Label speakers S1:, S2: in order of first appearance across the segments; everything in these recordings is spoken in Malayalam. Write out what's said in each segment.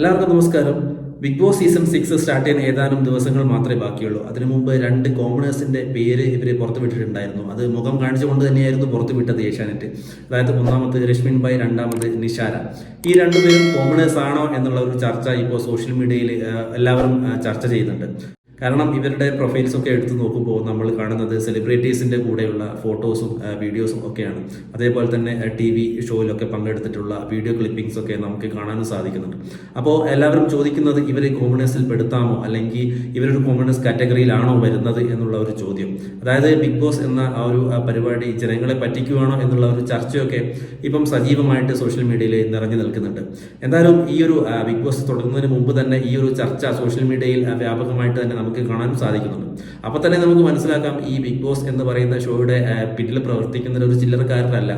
S1: എല്ലാവർക്കും നമസ്കാരം. Bigg Boss season six start ചെയ്യാൻ ഏതാനും ദിവസങ്ങൾ മാത്രമേ ബാക്കിയുള്ളൂ. അതിനു മുമ്പ് രണ്ട് കോമണേഴ്സിന്റെ പേര് ഇവർ പുറത്തുവിട്ടിട്ടുണ്ടായിരുന്നു അത് മുഖം കാണിച്ചുകൊണ്ട് തന്നെയായിരുന്നു പുറത്തുവിട്ടത് ഏഷ്യാനെറ്റ്. അതായത് ഒന്നാമത് രശ്മിൻ ഭായ് രണ്ടാമത് നിഷാര. ഈ രണ്ടുപേരും കോമണേഴ്സ് ആണോ എന്നുള്ള ഒരു ചർച്ച ഇപ്പോൾ സോഷ്യൽ മീഡിയയിൽ എല്ലാവരും ചർച്ച ചെയ്യുന്നുണ്ട്. കാരണം ഇവരുടെ പ്രൊഫൈൽസ് ഒക്കെ എടുത്തു നോക്കുമ്പോൾ നമ്മൾ കാണുന്നത് സെലിബ്രിറ്റീസിന്റെ കൂടെയുള്ള ഫോട്ടോസും വീഡിയോസും ഒക്കെയാണ്. അതേപോലെ തന്നെ ടി വി ഷോയിലൊക്കെ പങ്കെടുത്തിട്ടുള്ള വീഡിയോ ക്ലിപ്പിംഗ്സ് ഒക്കെ നമുക്ക് കാണാനും സാധിക്കുന്നുണ്ട്. അപ്പോൾ എല്ലാവരും ചോദിക്കുന്നത് ഇവരെ കോമണേഴ്സിൽ പെടുത്താമോ? അല്ലെങ്കിൽ ഇവരൊരു കോമണേഴ്സ് കാറ്റഗറിയിലാണോ വരുന്നത് എന്നുള്ള ഒരു ചോദ്യം. അതായത് ബിഗ് ബോസ് എന്ന ആ ഒരു പരിപാടി ജനങ്ങളെ പറ്റിക്കുവാണോ എന്നുള്ള ഒരു ചർച്ചയൊക്കെ ഇപ്പം സജീവമായിട്ട് സോഷ്യൽ മീഡിയയിൽ നിറഞ്ഞു നിൽക്കുന്നുണ്ട്. എന്തായാലും ഈ ഒരു ബിഗ് ബോസ് തുടങ്ങുന്നതിന് മുമ്പ് തന്നെ ഈ ഒരു ചർച്ച സോഷ്യൽ മീഡിയയിൽ വ്യാപകമായിട്ട് തന്നെ നമുക്ക് കാണാൻ സാധിക്കുന്നുണ്ട്. അപ്പൊ തന്നെ നമുക്ക് മനസ്സിലാക്കാം ഈ ബിഗ് ബോസ് എന്ന് പറയുന്ന ഷോയുടെ പിന്നിൽ പ്രവർത്തിക്കുന്ന ഒരു ചില്ലറക്കാരനല്ല.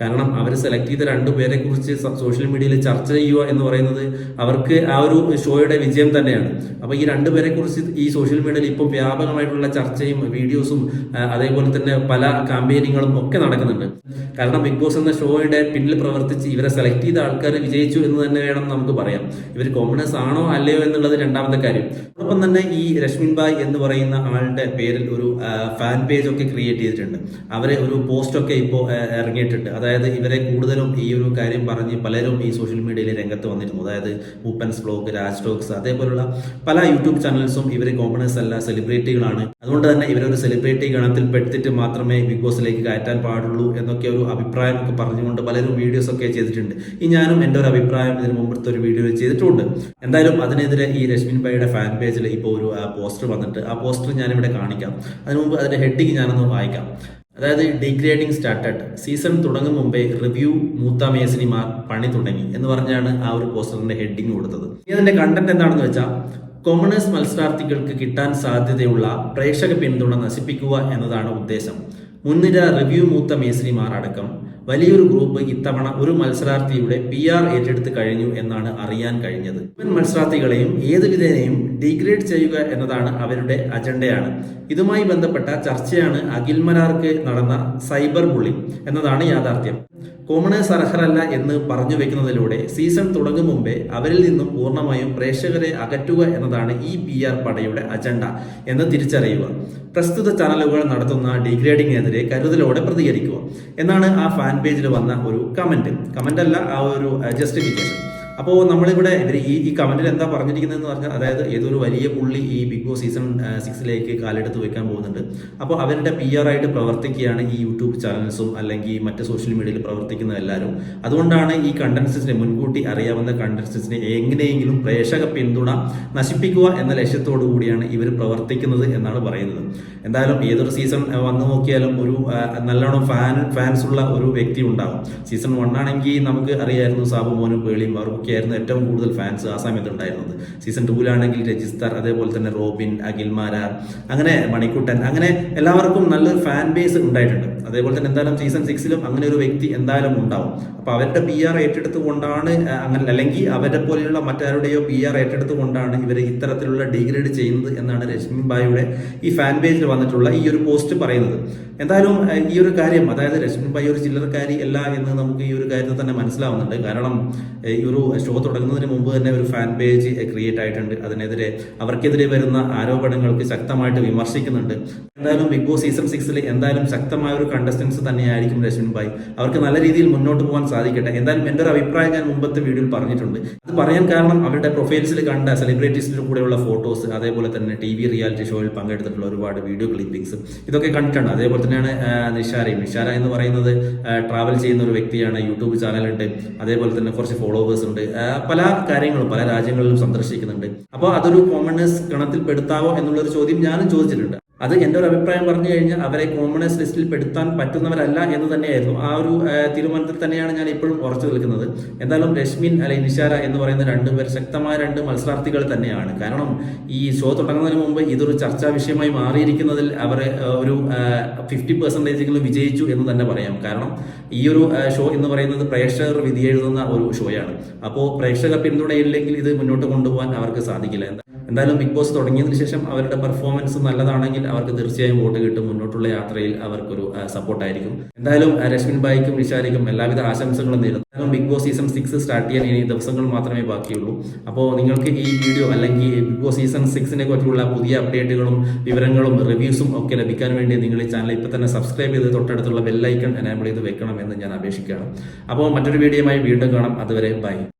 S1: കാരണം അവർ സെലക്ട് ചെയ്ത രണ്ടുപേരെ കുറിച്ച് സോഷ്യൽ മീഡിയയിൽ ചർച്ച ചെയ്യുക എന്ന് പറയുന്നത് അവർക്ക് ആ ഒരു ഷോയുടെ വിജയം തന്നെയാണ്. അപ്പൊ ഈ രണ്ടുപേരെ കുറിച്ച് ഈ സോഷ്യൽ മീഡിയയിൽ ഇപ്പോൾ വ്യാപകമായിട്ടുള്ള ചർച്ചയും വീഡിയോസും അതേപോലെ തന്നെ പല കാമ്പയിനിങ്ങളും ഒക്കെ നടക്കുന്നുണ്ട്. കാരണം ബിഗ് ബോസ് എന്ന ഷോയുടെ പിന്നിൽ പ്രവർത്തിച്ച് ഇവരെ സെലക്ട് ചെയ്ത ആൾക്കാർ വിജയിച്ചു എന്ന് തന്നെ വേണം നമുക്ക് പറയാം. ഇവർ കോമണേഴ്സ് ആണോ അല്ലയോ എന്നുള്ളത് രണ്ടാമത്തെ കാര്യം. അതോടൊപ്പം തന്നെ ഈ രശ്മിൻ ബായ് എന്ന് പറയുന്ന ആളുടെ പേരിൽ ഒരു ഫാൻ പേജ് ഒക്കെ ക്രിയേറ്റ് ചെയ്തിട്ടുണ്ട്. അവരെ ഒരു പോസ്റ്റ് ഒക്കെ ഇപ്പോൾ ഇറങ്ങിയിട്ടുണ്ട്. അതായത് ഇവരെ കൂടുതലും ഈ ഒരു കാര്യം പറഞ്ഞ് പലരും ഈ സോഷ്യൽ മീഡിയയിൽ രംഗത്ത് വന്നിരുന്നു. അതായത് മൂപ്പൻസ് ബ്ലോഗ് രാജ് ടോക്സ് അതേപോലുള്ള പല യൂട്യൂബ് ചാനൽസും ഇവർ കോമണേഴ്സ് അല്ല സെലിബ്രിറ്റികളാണ് അതുകൊണ്ട് തന്നെ ഇവരൊരു സെലിബ്രിറ്റി ഗണത്തിൽ പെടുത്തിട്ട് മാത്രമേ ബിഗ് ബോസിലേക്ക് കയറ്റാൻ പാടുള്ളൂ എന്നൊക്കെ ഒരു അഭിപ്രായം ഒക്കെ പറഞ്ഞുകൊണ്ട് പലരും വീഡിയോസ് ഒക്കെ ചെയ്തിട്ടുണ്ട്. ഈ ഞാനും എന്റെ ഒരു അഭിപ്രായം ഇതിന് മുമ്പത്തെ ഒരു വീഡിയോയിൽ ചെയ്തിട്ടുണ്ട്. എന്തായാലും അതിനെതിരെ ഈ രശ്മിൻ ഭായിയുടെ ഫാൻ പേജിൽ ഇപ്പോൾ ഒരു പോസ്റ്റർ വന്നിട്ട് ആ പോസ്റ്റർ ഞാനിവിടെ കാണിക്കാം. അതിനു മുമ്പ് അതിന്റെ ഹെഡിങ് ഞാനൊന്ന് വായിക്കാം. അതായത് ഡിഗ്രേഡിംഗ് സ്റ്റാർട്ടഡ് സീസൺ തുടങ്ങും മുമ്പേ റിവ്യൂ മൂത്ത മേസിനിമാർ പണി തുടങ്ങി എന്ന് പറഞ്ഞാണ് ആ ഒരു പോസ്റ്ററിന്റെ ഹെഡിങ് കൊടുത്തത്. ഇനി അതിന്റെ കണ്ടന്റ് എന്താണെന്ന് വെച്ചാൽ കോമണേഴ്സ് മത്സരാർത്ഥികൾക്ക് കിട്ടാൻ സാധ്യതയുള്ള പ്രേക്ഷക പിന്തുണ നശിപ്പിക്കുക എന്നതാണ് ഉദ്ദേശം. മുൻനിര റിവ്യൂ മൂത്ത മേസിനിമാർ അടക്കം വലിയൊരു ഗ്രൂപ്പ് ഇത്തവണ ഒരു മത്സരാർത്ഥിയുടെ പി ആർ ഏറ്റെടുത്ത് കഴിഞ്ഞു എന്നാണ് അറിയാൻ കഴിഞ്ഞത്. മുൻ മത്സരാർത്ഥികളെയും ഏത് വിധേനയും ഡിഗ്രേഡ് ചെയ്യുക എന്നതാണ് അവരുടെ അജണ്ടയാണ്. ഇതുമായി ബന്ധപ്പെട്ട ചർച്ചയാണ് അഖിൽമരാർക്ക് നടന്ന സൈബർ ബുള്ളിംഗ് എന്നതാണ് യാഥാർത്ഥ്യം. കോമണേഴ്സ് അർഹരല്ല എന്ന് പറഞ്ഞു വെക്കുന്നതിലൂടെ സീസൺ തുടങ്ങും മുമ്പേ അവരിൽ നിന്നും പൂർണമായും പ്രേക്ഷകരെ അകറ്റുക എന്നതാണ് ഈ പി ആർ പടയുടെ അജണ്ട എന്ന് തിരിച്ചറിയുക. പ്രസ്തുത ചാനലുകൾ നടത്തുന്ന ഡിഗ്രേഡിങ്ങിനെതിരെ കരുതലോടെ പ്രതികരിക്കുക. എന്നാണ് ആ ഫാൻ പേജിൽ വന്ന ഒരു കമന്റ് കമന്റ് അല്ല ആ ഒരു ജസ്റ്റിഫിക്കേഷൻ അപ്പോൾ നമ്മളിവിടെ ഈ ഈ കമന്റിൽ എന്താ പറഞ്ഞിരിക്കുന്നതെന്ന് പറഞ്ഞാൽ അതായത് ഏതൊരു വലിയ പുള്ളി ഈ ബിഗ് ബോസ് സീസൺ സിക്സിലേക്ക് കാലെടുത്ത് വെക്കാൻ പോകുന്നുണ്ട്. അപ്പോൾ അവരുടെ പി ആർ ആയിട്ട് പ്രവർത്തിക്കുകയാണ് ഈ യൂട്യൂബ് ചാനൽസും അല്ലെങ്കിൽ മറ്റ് സോഷ്യൽ മീഡിയയിൽ പ്രവർത്തിക്കുന്ന എല്ലാവരും. അതുകൊണ്ടാണ് ഈ കണ്ടൻസിനെ മുൻകൂട്ടി അറിയാവുന്ന കണ്ടൻസിനെ എങ്ങനെയെങ്കിലും പ്രേക്ഷക പിന്തുണ നശിപ്പിക്കുക എന്ന ലക്ഷ്യത്തോടു കൂടിയാണ് ഇവർ പ്രവർത്തിക്കുന്നത് എന്നാണ് പറയുന്നത്. എന്തായാലും ഏതൊരു സീസൺ വന്നു നോക്കിയാലും ഒരു നല്ലോണം ഫാൻ ഫാൻസ് ഉള്ള ഒരു വ്യക്തി ഉണ്ടാകും സീസൺ വൺ ആണെങ്കിൽ നമുക്ക് അറിയായിരുന്നു സാബു മോനും പേളിയും അവർക്കൊക്കെ ആയിരുന്നു ഏറ്റവും കൂടുതൽ ഫാൻസ് ആ സമയത്ത് ഉണ്ടായിരുന്നത്. സീസൺ ടൂവിലാണെങ്കിൽ രജിസ്തർ അതേപോലെ തന്നെ റോബിൻ അഖിൽമാരാർ അങ്ങനെ മണിക്കുട്ടൻ അങ്ങനെ എല്ലാവർക്കും നല്ലൊരു ഫാൻ ബേസ് ഉണ്ടായിട്ടുണ്ട്. അതേപോലെ തന്നെ എന്തായാലും സീസൺ സിക്സിലും അങ്ങനെ ഒരു വ്യക്തി എന്തായാലും ഉണ്ടാവും. അപ്പൊ അവരുടെ പി ആർ ഏറ്റെടുത്തുകൊണ്ടാണ് അങ്ങനെ അല്ലെങ്കിൽ അവരെ പോലെയുള്ള മറ്റാരുടെയോ പി ആർ ഏറ്റെടുത്തുകൊണ്ടാണ് ഇവർ ഇത്തരത്തിലുള്ള ഡിഗ്രേഡ് ചെയ്യുന്നത് എന്നാണ് രശ്മി ബായിയുടെ ഈ ഫാൻ പേജിൽ വന്നിട്ടുള്ള ഈ ഒരു പോസ്റ്റ് പറയുന്നത്. എന്തായാലും ഈ ഒരു കാര്യം അതായത് രശ്മി ബായി ഒരു ചില്ലറക്കാരി അല്ല എന്ന് നമുക്ക് ഈ ഒരു കാര്യത്തിൽ തന്നെ മനസ്സിലാവുന്നുണ്ട്. കാരണം ഈ ഒരു ഷോ തുടങ്ങുന്നതിന് മുമ്പ് തന്നെ ഒരു ഫാൻ പേജ് ക്രിയേറ്റ് ആയിട്ടുണ്ട്. അതിനെതിരെ അവർക്കെതിരെ വരുന്ന ആരോപണങ്ങൾക്ക് ശക്തമായിട്ട് വിമർശിക്കുന്നുണ്ട്. എന്തായാലും ബിഗ് ബോസ് സീസൺ സിക്സിൽ എന്തായാലും ശക്തമായ ഒരു കണ്ടസ്റ്റൻസ് തന്നെയായിരിക്കും രശ്മിൻ ഭായ്. അവർക്ക് നല്ല രീതിയിൽ മുന്നോട്ട് പോകാൻ സാധിക്കട്ടെ. എന്തായാലും എന്റെ ഒരു അഭിപ്രായം ഞാൻ മുമ്പത്തെ വീഡിയോയിൽ പറഞ്ഞിട്ടുണ്ട്. അത് പറയാൻ കാരണം അവരുടെ പ്രൊഫൈൽസിൽ കണ്ട സെലിബ്രിറ്റീസിന്റെ കൂടെയുള്ള ഫോട്ടോസ് അതേപോലെ തന്നെ ടി വി റിയാലിറ്റി ഷോയിൽ പങ്കെടുത്തിട്ടുള്ള ഒരുപാട് വീഡിയോ ക്ലിപ്പിംഗ്സ് ഇതൊക്കെ കണ്ടിട്ടുണ്ട്. അതേപോലെ തന്നെയാണ് നിഷാരയും. നിഷാര എന്ന് പറയുന്നത് ട്രാവൽ ചെയ്യുന്ന ഒരു വ്യക്തിയാണ്. യൂട്യൂബ് ചാനലുണ്ട് അതേപോലെ തന്നെ കുറച്ച് ഫോളോവേഴ്സ് ഉണ്ട്. പല കാര്യങ്ങളും പല രാജ്യങ്ങളിലും സന്ദർശിക്കുന്നുണ്ട്. അപ്പോൾ അതൊരു കോമണേഴ്സ് ഗണത്തിൽ പെടുത്താവോ എന്നുള്ളൊരു ചോദ്യം ഞാനും ചോദിച്ചിട്ടുണ്ട്. അത് എന്റെ ഒരു അഭിപ്രായം പറഞ്ഞു കഴിഞ്ഞാൽ അവരെ കോമണേഴ്സ് ലിസ്റ്റിൽ പെടുത്താൻ പറ്റുന്നവരല്ല എന്ന് തന്നെയായിരുന്നു ആ ഒരു തീരുമാനത്തിൽ തന്നെയാണ് ഞാൻ ഇപ്പോഴും ഉറച്ചു നിൽക്കുന്നത്. എന്തായാലും രശ്മിൻ അല്ലെങ്കിൽ നിഷാര എന്ന് പറയുന്ന രണ്ടുപേർ ശക്തമായ രണ്ട് മത്സരാർത്ഥികൾ തന്നെയാണ്. കാരണം ഈ ഷോ തുടങ്ങുന്നതിന് മുമ്പ് ഇതൊരു ചർച്ചാ വിഷയമായി മാറിയിരിക്കുന്നതിൽ അവർ ഒരു ഫിഫ്റ്റി പെർസെന്റേജെങ്കിലും വിജയിച്ചു എന്ന് തന്നെ പറയാം. കാരണം ഈ ഒരു ഷോ എന്ന് പറയുന്നത് പ്രേക്ഷകർ വിധിയെഴുതുന്ന ഒരു ഷോയാണ് അപ്പോൾ പ്രേക്ഷക പിന്തുണയില്ലെങ്കിൽ ഇത് മുന്നോട്ട് കൊണ്ടുപോകാൻ അവർക്ക് സാധിക്കില്ല. എന്തായാലും ബിഗ് ബോസ് തുടങ്ങിയതിനു ശേഷം അവരുടെ പെർഫോമൻസ് നല്ലതാണെങ്കിൽ അവർക്ക് തീർച്ചയായും വോട്ട് കിട്ടും. മുന്നോട്ടുള്ള യാത്രയിൽ അവർക്കൊരു സപ്പോർട്ടായിരിക്കും എന്തായാലും രശ്മിൻ ബായിക്കും നിഷാരിക്കും എല്ലാവിധ ആശംസകളും നേരുന്നു. എന്തായാലും Bigg Boss season six start ചെയ്യാൻ ഇനി ദിവസങ്ങൾ മാത്രമേ ബാക്കിയുള്ളൂ. അപ്പോൾ നിങ്ങൾക്ക് ഈ വീഡിയോ അല്ലെങ്കിൽ ബിഗ് ബോസ് സീസൺ സിക്സിനെ കുറിച്ചുള്ള പുതിയ അപ്ഡേറ്റുകളും വിവരങ്ങളും റിവ്യൂസും ഒക്കെ ലഭിക്കാൻ വേണ്ടി നിങ്ങൾ ഈ ചാനൽ ഇപ്പോൾ തന്നെ സബ്സ്ക്രൈബ് ചെയ്ത് തൊട്ടടുത്തുള്ള ബെല്ലൈക്കൺ എനേബിൾ ചെയ്ത് വെക്കണം എന്ന് ഞാൻ അപേക്ഷിക്കുകയാണ്. അപ്പോൾ മറ്റൊരു വീഡിയോയുമായി വീണ്ടും കാണാം. അതുവരെ ബൈ